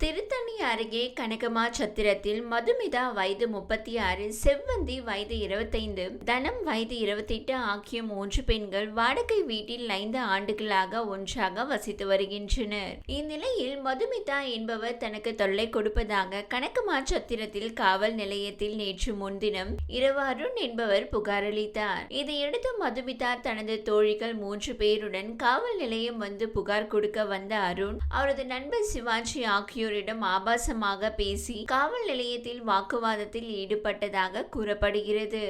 திருத்தணி அருகே கனகமா சத்திரத்தில் மதுமிதா வயது முப்பத்தி ஆறு செவ்வந்தி வயது இருபத்தைந்து தனம் வயது இருபத்தெட்டு ஆகிய மூன்று பெண்கள் வாடகை வீட்டில் ஐந்து ஆண்டுகளாக ஒன்றாக வசித்து வருகின்றனர். இந்நிலையில் மதுமிதா என்பவர் தனக்கு தொல்லை கொடுப்பதாக கனகமா சத்திரத்தில் காவல் நிலையத்தில் நேற்று முன்தினம் இரவு அருண் என்பவர் புகார் அளித்தார். இதையடுத்து மதுமிதா தனது தோழிகள் மூன்று பேருடன் காவல் நிலையம் வந்து புகார் கொடுக்க வந்த அருண் அவரது நண்பர் சிவாஜி ஆகியோர் ஆகியோரிடம் ஆபாசமாக பேசி காவல் நிலையத்தில் வாக்குவாதத்தில் ஈடுபட்டதாக கூறப்படுகிறது.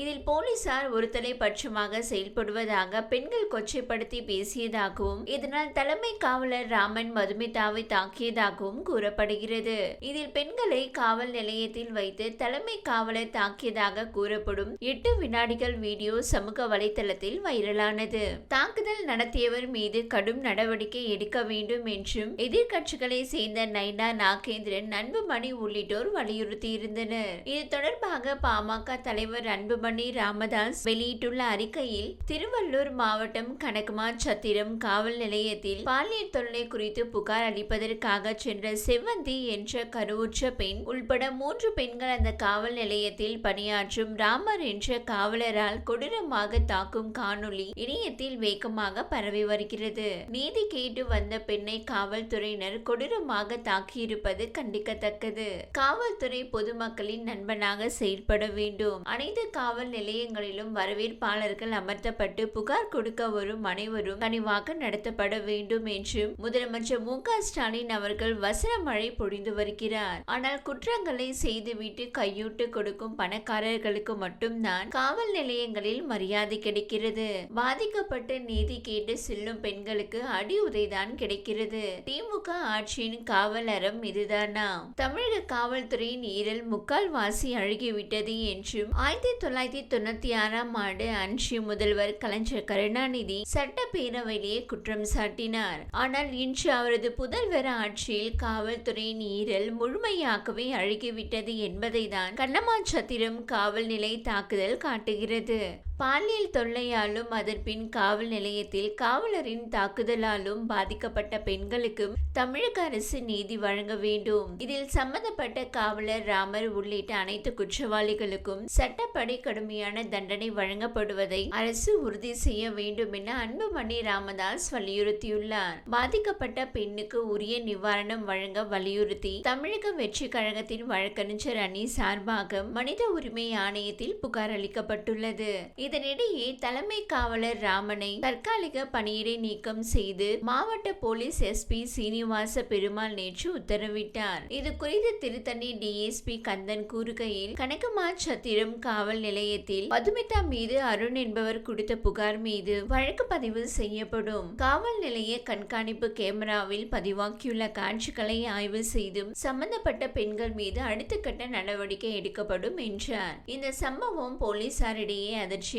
இதில் போலீசார் ஒருதலை பட்சமாக செயல்படுவதாக பெண்கள் கொச்சைப்படுத்தி பேசியதாகவும் இதனால் தலைமை காவலர் ராமன் மதுமிதாவை தாக்கியதாகவும் கூறப்படுகிறது. இதில் பெண்களை காவல் நிலையத்தில் வைத்து தலைமை காவலர் தாக்கியதாக கூறப்படும் எட்டு வினாடிகள் வீடியோ சமூக வலைதளத்தில் வைரலானது. தாக்குதல் நடத்தியவர் மீது கடும் நடவடிக்கை எடுக்க வேண்டும் என்றும் எதிர்கட்சிகளை சேர்ந்த நயனா நாகேந்திரன் அன்புமணி உள்ளிட்டோர் வலியுறுத்தியிருந்தனர். இது தொடர்பாக பாமக தலைவர் அன்புமணி ராமதாஸ் வெளியிட்டுள்ள அறிக்கையில் திருவள்ளூர் மாவட்டம் கனகமா சத்திரம் காவல் நிலையத்தில் பாலியல் தொல்லை குறித்து புகார் அளிப்பதற்காக சென்ற செவ்வந்தி என்ற கருவுற்ற பெண் உள்பட மூன்று பெண்கள் அந்த காவல் நிலையத்தில் பணியாற்றும் ராமர் என்ற காவலரால் கொடூரமாக தாக்கும் காணொளி இணையத்தில் வேகமாக பரவி வருகிறது. நீதி கேட்டு வந்த பெண்ணை காவல்துறையினர் கொடூரமாக இருப்பது கண்டிக்கத்தக்கது. காவல்துறை பொதுமக்களின் நண்பனாக செயல்பட வேண்டும். அனைத்து காவல் நிலையங்களிலும் வரவேற்பாளர்கள் அமர்த்தப்பட்டு புகார் கொடுக்க வரும் அனைவரும் கனிவாக நடத்தப்பட வேண்டும் என்றும் முதலமைச்சர் மு ஸ்டாலின் அவர்கள் வசன மழை பொழிந்து வருகிறார். ஆனால் குற்றங்களை செய்துவிட்டு கையூட்டு கொடுக்கும் பணக்காரர்களுக்கு மட்டும்தான் காவல் நிலையங்களில் மரியாதை கிடைக்கிறது. பாதிக்கப்பட்ட நீதி கேட்டு செல்லும் பெண்களுக்கு அடி உதைதான் கிடைக்கிறது. திமுக ஆட்சியின் காவல் அறம் இதுதானா தமிழக காவல்துறையின் ஈரல் முக்கால்வாசி அழுகிவிட்டது என்றும் ஆயிரத்தி தொள்ளாயிரத்தி தொண்ணூத்தி ஆறாம் ஆண்டு அன்று முதல்வர் கலைஞர் கருணாநிதி சட்டப்பேரவையிலேயே குற்றம் சாட்டினார். ஆனால் இன்று அவரது புதல்வர் ஆட்சியில் காவல்துறையின் ஈரல் முழுமையாகவே அழுகிவிட்டது என்பதை தான் கண்ணமாச்சத்திரம் காவல் நிலை தாக்குதல் காட்டுகிறது. பாலியல் தொல்லையாலும் அதன்பின் காவல் நிலையத்தில் காவலரின் தாக்குதலாலும் பாதிக்கப்பட்ட பெண்களுக்கு தமிழக அரசு நீதி வழங்க வேண்டும். இதில் சம்பந்தப்பட்ட காவலர் ராமர் உள்ளிட்ட அனைத்து குற்றவாளிகளுக்கும் சட்டப்படி கடுமையான தண்டனை வழங்கப்படுவதை அரசு உறுதி செய்ய வேண்டும் என அன்புமணி ராமதாஸ் வலியுறுத்தியுள்ளார். பாதிக்கப்பட்ட பெண்ணுக்கு உரிய நிவாரணம் வழங்க வலியுறுத்தி தமிழக வெற்றி கழகத்தின் வழக்கறிஞர் அணி சார்பாக மனித உரிமை ஆணையத்தில் புகார் அளிக்கப்பட்டுள்ளது. இதனிடையே தலைமை காவலர் ராமனை தற்காலிக பணியிடை நீக்கம் செய்து மாவட்ட போலீஸ் எஸ்பி சீனிவாச பெருமாள் நேற்று உத்தரவிட்டார். இது குறித்து திருத்தணி டிஎஸ்பி கந்தன் கூறுகையில் கனகமா சத்திரம் காவல் நிலையத்தில் மதுமிதா மீது அருண் என்பவர் கொடுத்த புகார் மீது வழக்கு பதிவு செய்யப்படும். காவல் நிலைய கண்காணிப்பு கேமராவில் பதிவாக்கியுள்ள காட்சிகளை ஆய்வு செய்தும் சம்பந்தப்பட்ட பெண்கள் மீது அடுத்த கட்ட நடவடிக்கை எடுக்கப்படும் என்றார். இந்த சம்பவம் போலீசாரிடையே அதிர்ச்சி